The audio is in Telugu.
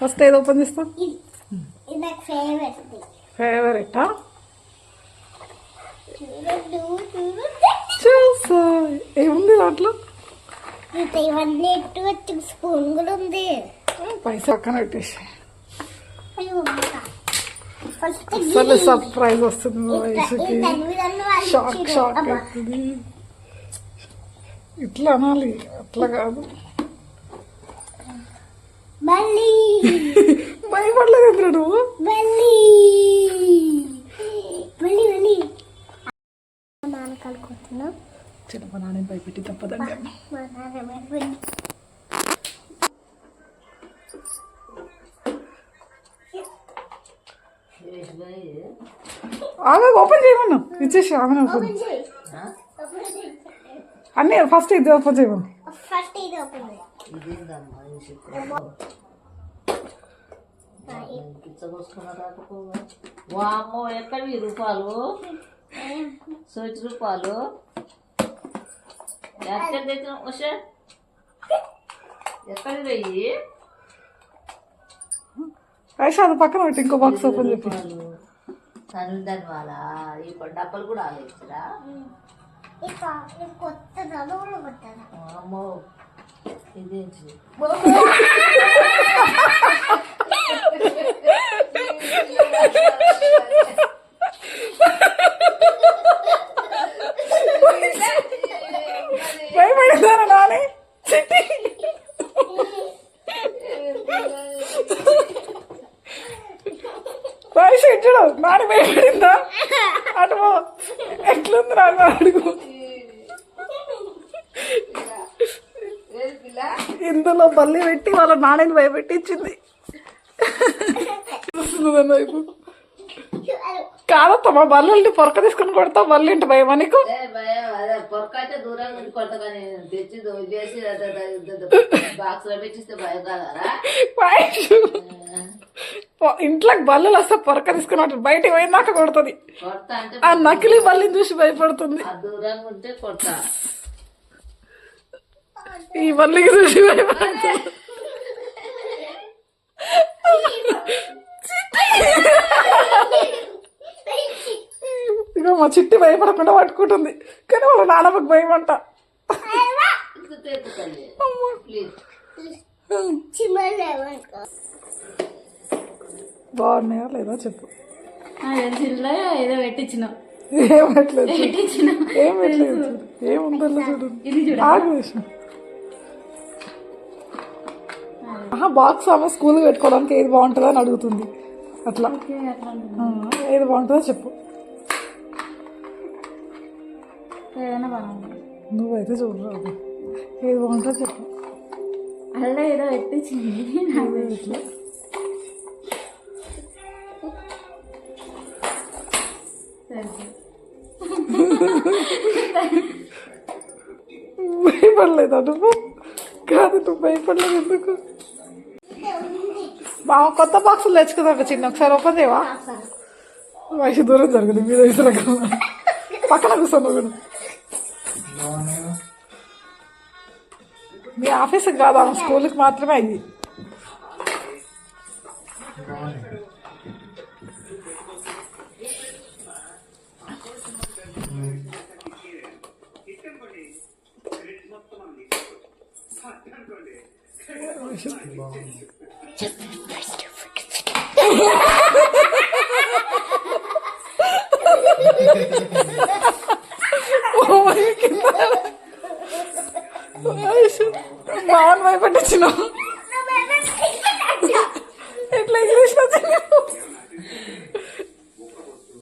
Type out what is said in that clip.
ఫస్ట్ ఏది ఓపెన్ నాకు ఫేవరెట్ చూసా. ఏముంది దాంట్లో? ఇవన్నీ స్పూన్ కూడా ఉంది. పైసా పక్కన పెట్టేసి. అసలు సర్ప్రైజ్ వస్తుంది మా వయసుకి షాక్ షాక్ అవుతుంది. ఇట్లా అనాలి. అట్లా కాదు. భయపడలేదు నువ్వు నాన్న కలుపుకుంటున్నాం చిన్న మా నాన్న భయపెట్టి తప్పదండి. మా నాన్న మళ్ళీ ఆమె ఓపెన్ చేయమన్నా. ఇచ్చేసి ఆమె ఓపెన్. అన్నీ ఫస్ట్ ఇది ఓపెన్ చేయమను ఫస్ట్ ఇది ఓపెన్ వామ్మో ఎక్కడివి రూపాయలు సోచి రూపాయలు ఎక్కడ తెచ్చిన ఉషా? ఎక్కడి వెయ్యి ఐషా అది పక్కన పెట్టి ఇంకో బాక్స్ ఓపెన్ చెప్పి రూపాయలు తనుందని వాళ్ళ ఈ డబ్బలు కూడా ఆలోచించరా? ఇది అమ్మో ఇదేంటి? భయపడిందారా నాని? నాని భయపడిందా? అటు పో. ఎట్లుంది నాకు అడుగు. ఇందులో బల్లి పెట్టి వాళ్ళ నాన్నని భయపెట్టించింది. వైపు. బల్లుల్ని పొరక తీసుకొని కొడతా బల్లి ఇంటి భయమా నీకు? పొరకైతే దూరంగా కానీ తెచ్చి చేసి బాక్స్ లో పెట్టిస్తే భయం కాదారా ఇంట్లోకి బల్లులు వస్తే పొరక తీసుకుని అటు బయటికి పోయిందాక కొడుతుంది. ఆ నకిలీ బల్లిని చూసి భయపడుతుంది. ఆ దూరంగా ఉంటే కొడతా. ఈ బల్లికి చూసి భయపడుతుంది. ఇక మా చిట్టి భయపడకుండా పట్టుకుంటుంది. కానీ వాళ్ళ నాన్నమ్మకి భయం అంట బాగున్నాయా లేదా చెప్పు. ఏదో పెట్టించినాం. ఏం పెట్టలేదు ఏం. ఏముందో చూడు. ఆగు ఆహా బాక్స్ ఆమె స్కూల్ పెట్టుకోవడానికి ఏది బాగుంటుందో అని అడుగుతుంది. అట్లా. ఏది బాగుంటుందో చెప్పు. ఏదైనా బాగుంది నువ్వైతే చూడరాదు. ఏది బాగుంటుందో చెప్పు. అల్ల ఏదో పెట్టించింది. నాకు ఇట్లా భయపడలేదా నువ్వు? కాదు నువ్వు భయపడలేదు ఎందుకు? మా కొత్త బాక్సులు తెచ్చుకుందా చిన్న ఒకసారి ఓపెన్ చేయవా? వయసు దూరం జరగదు మీద వయసులో పక్కన కూర్చోను కూడా మీ ఆఫీస్కి కాదు ఆమె స్కూల్కి మాత్రమే అయ్యి మామూలు భయపెట్టించినావు